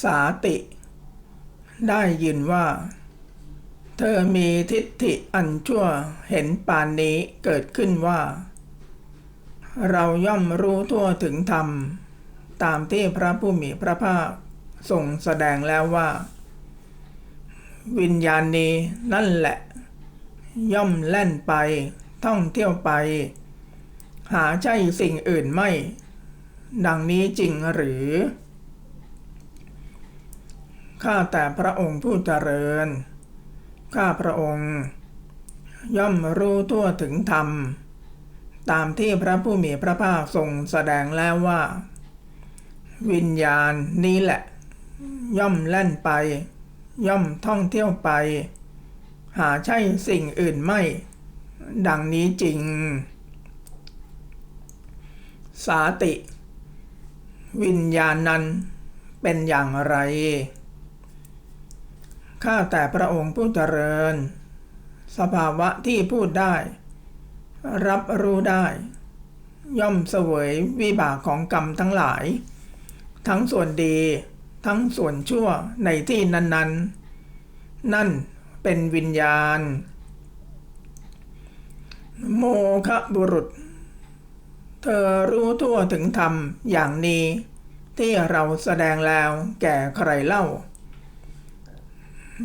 สาติ ได้ยินว่า เธอมีทิฏฐิอันชั่วเห็นปานนี้เกิดขึ้นว่า เราย่อมรู้ทั่วถึงธรรม ตามที่พระผู้มีพระภาคทรงแสดงแล้วว่า วิญญาณนี้นั่นแหละ ย่อมแล่นไป ท่องเที่ยวไป หาใช่สิ่งอื่นไม่ ดังนี้จริงหรือ ข้าแต่พระองค์ผู้เจริญ ข้าพระองค์ ย่อมรู้ทั่วถึงธรรม ตามที่พระผู้มีพระภาคทรงแสดงแล้วว่า วิญญาณนี้แหละ ย่อมแล่นไป ย่อมท่องเที่ยวไป หาใช่สิ่งอื่นไม่ ดังนี้จริง สาติ วิญญาณนั้นเป็นอย่างไร ข้าแต่พระองค์ผู้เจริญ สภาวะที่พูดได้ รับรู้ได้ ย่อมเสวยวิบากของกรรมทั้งหลาย ทั้งส่วนดี ทั้งส่วนชั่วในที่นั้น ๆ นั่นเป็นวิญญาณ โมคะบุรุษ เธอรู้ทั่วถึงธรรมอย่างนี้ ที่เราแสดงแล้วแก่ใครเล่า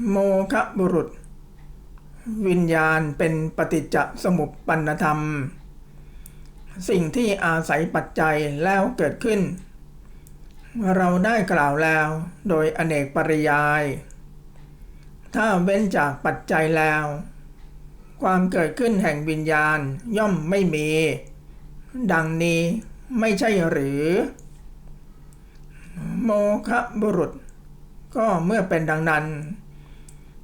โมคะบุรุษ วิญญาณเป็นปฏิจจสมุปปนธรรม สิ่งที่อาศัยปัจจัยแล้วเกิดขึ้น เราได้กล่าวแล้วโดยอเนกปริยาย ถ้าเว้นจากปัจจัยแล้ว ความเกิดขึ้นแห่งวิญญาณย่อมไม่มี ดังนี้ไม่ใช่หรือ โมคะบุรุษ ก็เมื่อเป็นดังนั้น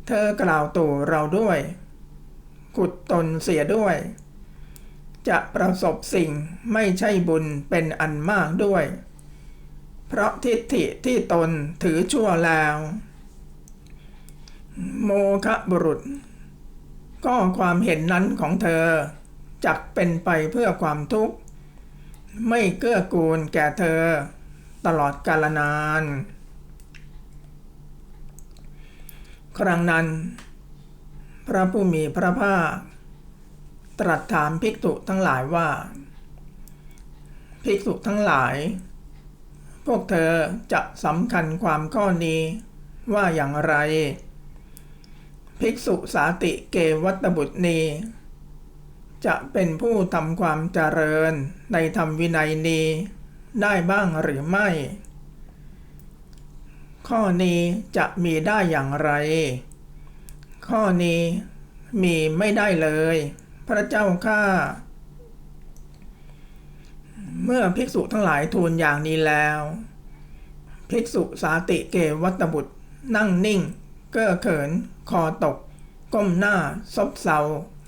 เธอกล่าวตู่เราด้วย ขุดตนเสียด้วย จะประสบสิ่งไม่ใช่บุญเป็นอันมากด้วย เพราะทิฏฐิที่ตนถือชั่วแล้ว โมคะบุรุษ ก็ความเห็นนั้นของเธอจักเป็นไปเพื่อความทุกข์ ไม่เกื้อกูลแก่เธอ ตลอดกาลนาน ครั้งนั้น พระผู้มีพระภาค ตรัสถามภิกษุทั้งหลายว่า ภิกษุทั้งหลาย พวกเธอจะสำคัญความข้อนี้ว่าอย่างไร ภิกษุสาติเกวัตบุตรนีจะเป็นผู้ทำความเจริญในธรรมวินัยนี้ได้บ้างหรือไม่ ข้อนี้จะมีได้อย่างไร ข้อนี้มีไม่ได้เลย พระเจ้าข้าเมื่อภิกษุทั้งหลายทูลอย่างนี้แล้ว ภิกษุสาติเกวัตบุตร นั่งนิ่ง เก้อเขิน คอตก ก้มหน้า ซบเซา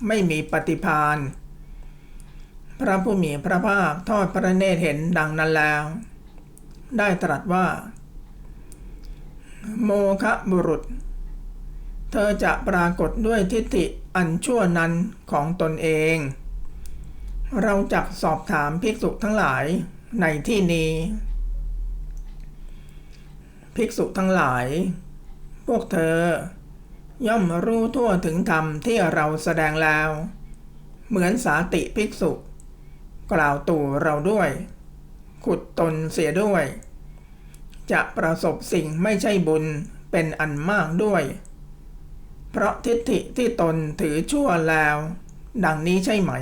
ไม่มีปฏิพานพระผู้มีพระภาคทอดพระเนตรเห็นดังนั้นแล้ว ได้ตรัสว่า โมคะบุรุษ เธอจะปรากฏด้วยทิฏฐิอันชั่วนั้นของตนเอง เราจักสอบถามภิกษุทั้งหลายในที่นี้ ภิกษุทั้งหลาย พวกเธอย่อมรู้ทั่วถึงธรรมที่เราแสดงแล้ว เหมือนสาติภิกษุ กล่าวตู่เราด้วย ขุดตนเสียด้วย จะประสบสิ่งไม่ใช่บุญเป็นอันมากด้วย เพราะทิฏฐิที่ตนถือชั่วแล้ว ดังนี้ใช่ไหม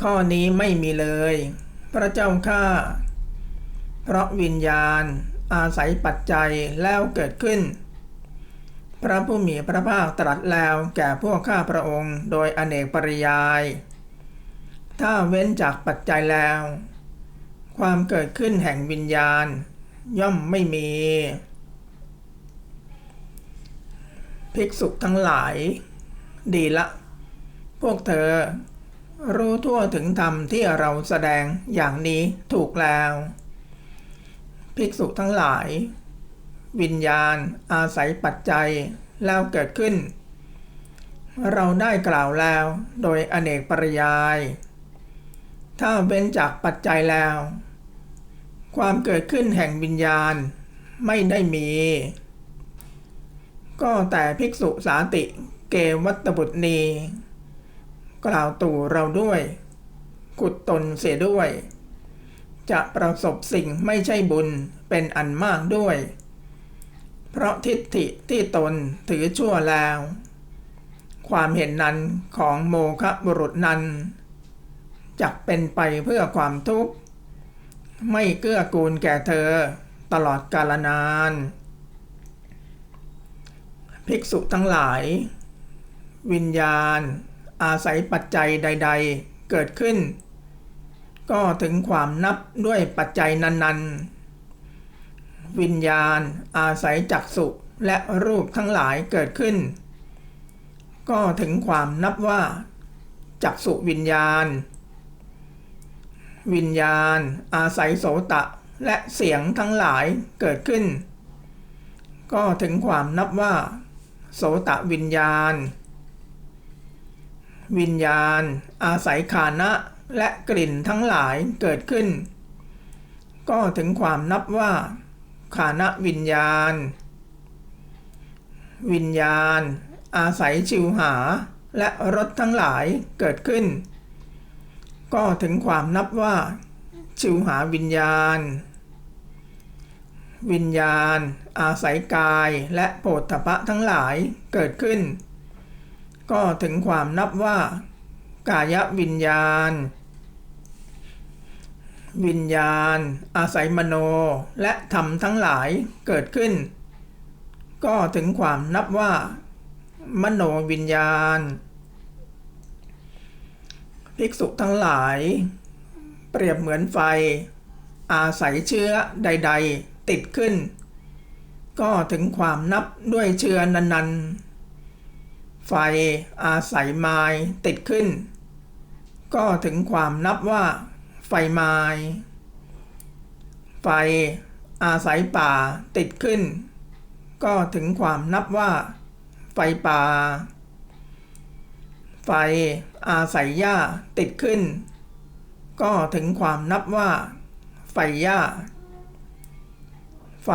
ข้อนี้ไม่มีเลย พระเจ้าข้าเพราะวิญญาณ อาศัยปัจจัยแล้วเกิดขึ้น พระผู้มีพระภาคตรัสแล้วแก่พวกข้าพระองค์โดยอเนกปริยาย ถ้าเว้นจากปัจจัยแล้ว ความเกิดขึ้นแห่งวิญญาณ ย่อมไม่มี ภิกษุทั้งหลาย ดีละ พวกเธอ รู้ทั่วถึงธรรมที่เราแสดงอย่างนี้ถูกแล้ว ภิกษุทั้งหลาย วิญญาณอาศัยปัจจัยแล้วเกิดขึ้น เราได้กล่าวแล้วโดยอเนกปริยาย ถ้าเว้นจากปัจจัยแล้วคความเกิดขึ้นแห่งวิญญาณไม่ได้มี ก็แต่ภิกษุสาติเกวัตบุตรนีกล่าวตู่เราด้วย กุดตนเสียด้วย จะประสบสิ่งไม่ใช่บุญเป็นอันมากด้วย เพราะทิฏฐิที่ตนถือชั่วแล้ว ความเห็นนั้นของโมคะบุรุษนั้น จักเป็นไปเพื่อความทุกข์ ไม่เกื้อกูลแก่เธอตลอดกาลนาน ภิกษุทั้งหลาย วิญญาณ อาศัยปัจจัยใด ๆ เกิดขึ้น ก็ถึงความนับด้วยปัจจัยนั้น ๆ วิญญาณอาศัยจักสุและรูปทั้งหลายเกิดขึ้น ก็ถึงความนับว่าจักสุวิญญาณ วิญญาณ อาศัยโสตะ และเสียงทั้งหลายเกิดขึ้น ก็ถึงความนับว่า โสตะวิญญาณ วิญญาณ อาศัยขานะและกลิ่นทั้งหลายเกิดขึ้น ก็ถึงความนับว่า ขานะวิญญาณ วิญญาณ อาศัยชิวหาและรสทั้งหลายเกิดขึ้น ก็ถึงความนับว่า ชิวหาวิญญาณ วิญญาณ อาศัยกายและโผฏฐพะทั้งหลายเกิดขึ้น ก็ถึงความนับว่า กายวิญญาณ วิญญาณ อาศัยมโนและธรรมทั้งหลายเกิดขึ้น ก็ถึงความนับว่า มโนวิญญาณ ภิกษุทั้งหลาย เปรียบเหมือนไฟ อาศัยเชื้อใด ๆ ติดขึ้น ก็ถึงความนับด้วยเชื้อนั้นๆ ไฟอาศัยไม้ติดขึ้น ก็ถึงความนับว่าไฟไม้ไฟอาศัยป่าติดขึ้น ก็ถึงความนับว่า ไฟป่า ไฟ อาศัยหญ้าติดขึ้น ก็ถึงความนับว่า ไฟหญ้า ไฟ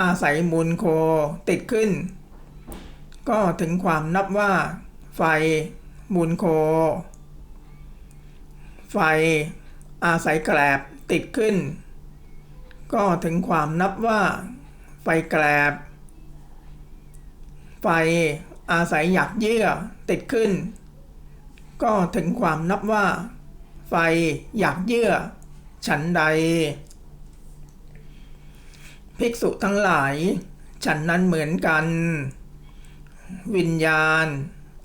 อาศัยมูลโคติดขึ้น ก็ถึงความนับว่า ไฟมูลโค ไฟ อาศัยแกลบติดขึ้น ก็ถึงความนับว่า ไฟแกลบ ไฟ อาศัยหยักเยื่อติดขึ้น ก็ถึงความนับว่า ไฟหยักเยื่อ ฉันใด ภิกษุทั้งหลาย ฉันนั้นเหมือนกัน วิญญาณ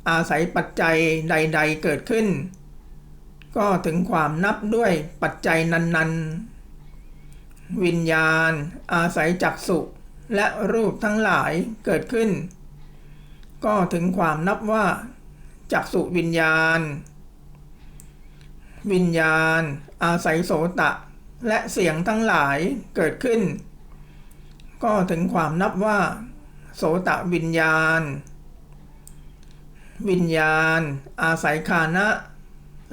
อาศัยปัจจัยใด ๆ เกิดขึ้น ก็ถึงความนับด้วยปัจจัยนั้นๆ วิญญาณ อาศัยจักสุและรูปทั้งหลายเกิดขึ้น ก็ถึงความนับว่า จักสุวิญญาณ วิญญาณ อาศัยโสตะ และเสียงทั้งหลายเกิดขึ้น ก็ถึงความนับว่า โสตะวิญญาณ วิญญาณ อาศัยคานะ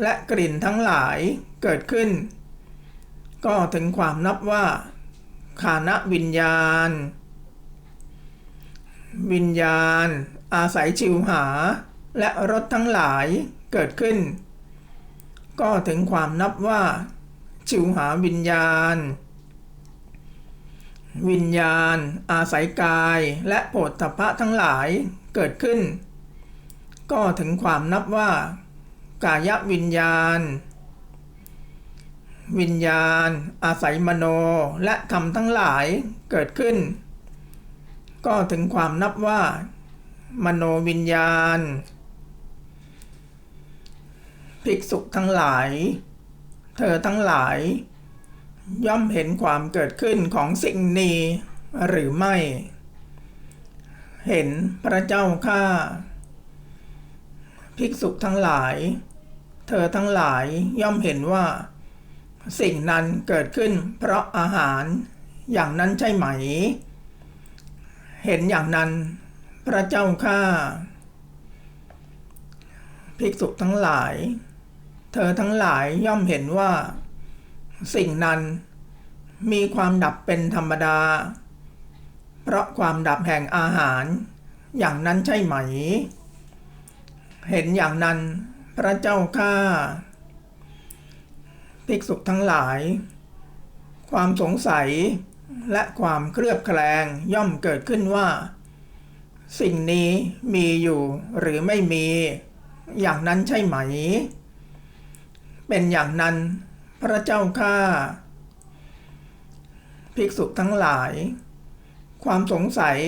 และกลิ่นทั้งหลายเกิดขึ้น ก็ถึงความนับว่าคานะวิญญาณ วิญญาณ อาศัยชิวหา และรสทั้งหลายเกิดขึ้น ก็ถึงความนับว่า ชิวหาวิญญาณ วิญญาณ อาศัยกายและโผฏฐพะทั้งหลายเกิดขึ้น ก็ถึงความนับว่า กายวิญญาณ วิญญาณ อาศัยมโนและธรรมทั้งหลายเกิดขึ้น ก็ถึงความนับว่า มโนวิญญาณ ภิกษุทั้งหลาย เธอทั้งหลาย ย่อมเห็นความเกิดขึ้นของสิ่งนี้หรือไม่ เห็นพระเจ้าข้าภิกษุทั้งหลาย เธอทั้งหลายย่อมเห็นว่า สิ่งนั้นเกิดขึ้นเพราะอาหารอย่างนั้นใช่ไหม เห็นอย่างนั้น พระเจ้าข้าภิกษุทั้งหลาย เธอทั้งหลายย่อมเห็นว่า สิ่งนั้นมีความดับเป็นธรรมดา เพราะความดับแห่งอาหาร อย่างนั้นใช่ไหม เห็นอย่างนั้นพระเจ้าข้าภิกษุทั้งหลาย ความสงสัยและความเครือบแคลงย่อมเกิดขึ้นว่า สิ่งนี้มีอยู่หรือไม่มี อย่างนั้นใช่ไหม เป็นอย่างนั้น พระเจ้าข้าภิกษุทั้งหลาย ความสงสัย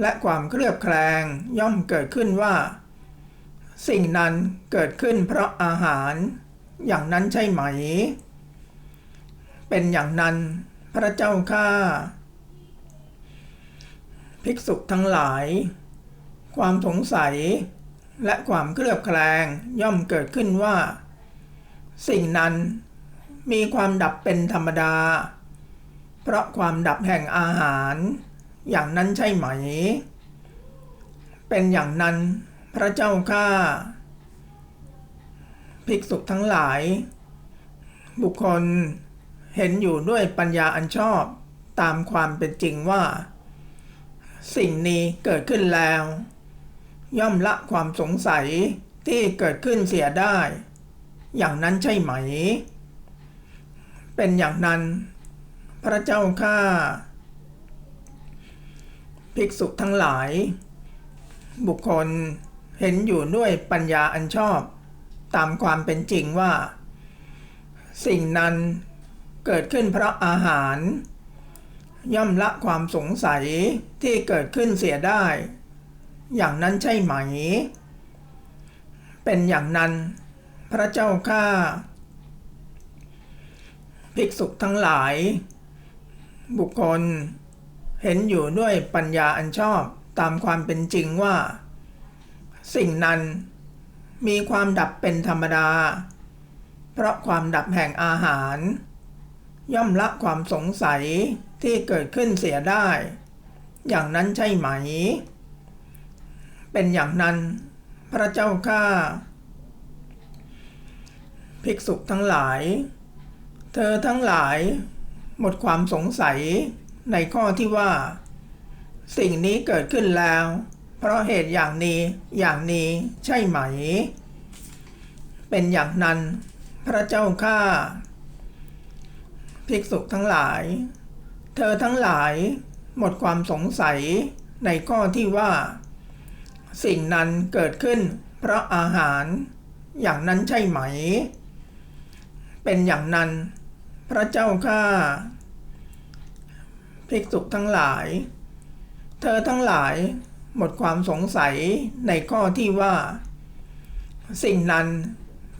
และความเครือบแคลงย่อมเกิดขึ้นว่า สิ่งนั้นเกิดขึ้นเพราะอาหาร อย่างนั้นใช่ไหม เป็นอย่างนั้น พระเจ้าข้าภิกษุทั้งหลาย ความสงสัยและความเครือบแคลงย่อมเกิดขึ้นว่า สิ่งนั้นมีความดับเป็นธรรมดา เพราะความดับแห่งอาหาร อย่างนั้นใช่ไหม เป็นอย่างนั้นพระเจ้าข้าภิกษุทั้งหลาย บุคคลเห็นอยู่ด้วยปัญญาอันชอบตามความเป็นจริงว่า สิ่งนี้เกิดขึ้นแล้ว ย่อมละความสงสัยที่เกิดขึ้นเสียได้ อย่างนั้นใช่ไหม เป็นอย่างนั้น พระเจ้าข้าภิกษุทั้งหลาย บุคคลเห็นอยู่ด้วยปัญญาอันชอบ ตามความเป็นจริงว่า สิ่งนั้นเกิดขึ้นเพราะอาหาร ย่อมละความสงสัยที่เกิดขึ้นเสียได้ อย่างนั้นใช่ไหม เป็นอย่างนั้น พระเจ้าข้าภิกษุทั้งหลาย บุคคล เห็นอยู่ด้วยปัญญาอันชอบตามความเป็นจริงว่า สิ่งนั้นมีความดับเป็นธรรมดา เพราะความดับแห่งอาหาร ย่อมละความสงสัยที่เกิดขึ้นเสียได้ อย่างนั้นใช่ไหม เป็นอย่างนั้น พระเจ้าข้า ภิกษุทั้งหลาย เธอทั้งหลาย หมดความสงสัยในข้อที่ว่า สิ่งนี้เกิดขึ้นแล้ว เพราะเหตุอย่างนี้อย่างนี้ใช่ไหม เป็นอย่างนั้น พระเจ้าข้าภิกษุทั้งหลาย เธอทั้งหลาย หมดความสงสัยในข้อที่ว่า สิ่งนั้นเกิดขึ้น เพราะอาหาร อย่างนั้นใช่ไหม เป็นอย่างนั้น พระเจ้าข้าภิกษุทั้งหลาย เธอทั้งหลายหมดความสงสัยในข้อที่ว่า สิ่งนั้น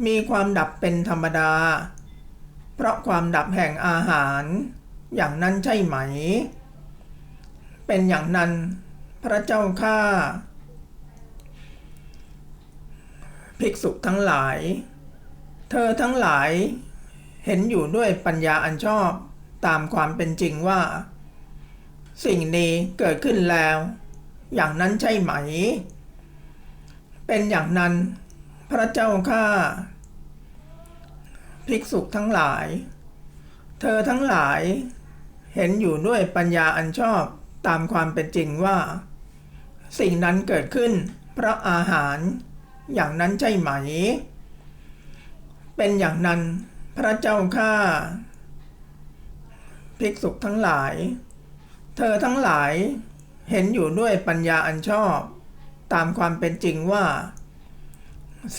มีความดับเป็นธรรมดา เพราะความดับแห่งอาหารอย่างนั้นใช่ไหม เป็นอย่างนั้นพระเจ้าข้าภิกษุทั้งหลาย เธอทั้งหลาย เห็นอยู่ด้วยปัญญาอันชอบตามความเป็นจริงว่า สิ่งนี้เกิดขึ้นแล้ว อย่างนั้นใช่ไหม เป็นอย่างนั้นพระเจ้าข้าภิกษุทั้งหลาย เธอทั้งหลายเห็นอยู่ด้วยปัญญาอันชอบตามความเป็นจริงว่า สิ่งนั้นเกิดขึ้นเพราะอาหารอย่างนั้นใช่ไหม เป็นอย่างนั้น พระเจ้าข้าภิกษุทั้งหลาย เธอทั้งหลายเห็นอยู่ด้วยปัญญาอันชอบ ตามความเป็นจริงว่า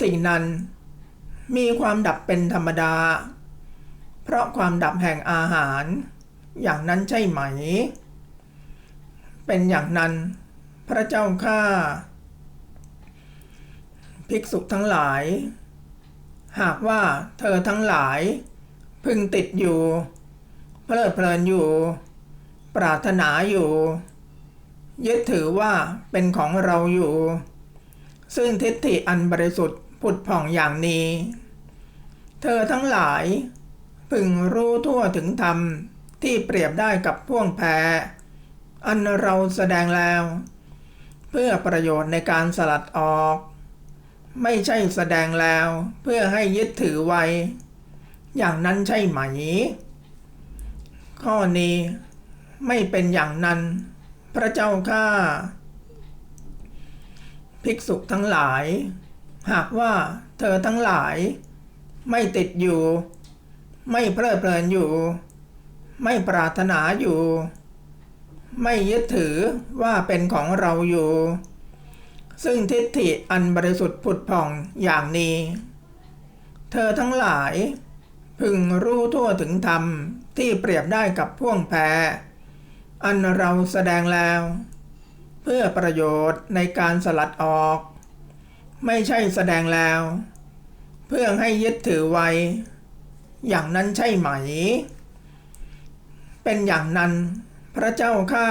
สิ่งนั้นมีความดับเป็นธรรมดา เพราะความดับแห่งอาหาร อย่างนั้นใช่ไหม เป็นอย่างนั้น พระเจ้าข้าภิกษุทั้งหลาย หากว่าเธอทั้งหลาย พึงติดอยู่ เพลิดเพลินอยู่ ปรารถนาอยู่ ยึดถือว่าเป็นของเราอยู่ ซึ่งทิฏฐิอันบริสุทธิ์ผุดผ่องอย่างนี้ เธอทั้งหลาย พึงรู้ทั่วถึงธรรมที่เปรียบได้กับพ่วงแพอันเราแสดงแล้ว เพื่อประโยชน์ในการสลัดออก ไม่ใช่แสดงแล้วเพื่อให้ยึดถือไว้ อย่างนั้นใช่ไหมขข้อนี้ไม่เป็นอย่างนั้น พระเจ้าข้าภิกษุทั้งหลาย หากว่าเธอทั้งหลาย ไม่ติดอยู่ ไม่เพลิดเพลินอยู่ ไม่ปรารถนาอยู่ ไม่ยึดถือว่าเป็นของเราอยู่ ซึ่งทิฏฐิอันบริสุทธิ์ผุดผ่องอย่างนี้ เธอทั้งหลาย พึงรู้ทั่วถึงธรรมที่เปรียบได้กับพ่วงแพรอันเราแสดงแล้ว เพื่อประโยชน์ในการสลัดออก ไม่ใช่แสดงแล้ว เพื่อให้ยึดถือไว้ อย่างนั้นใช่ไหม เป็นอย่างนั้นพระเจ้าข้า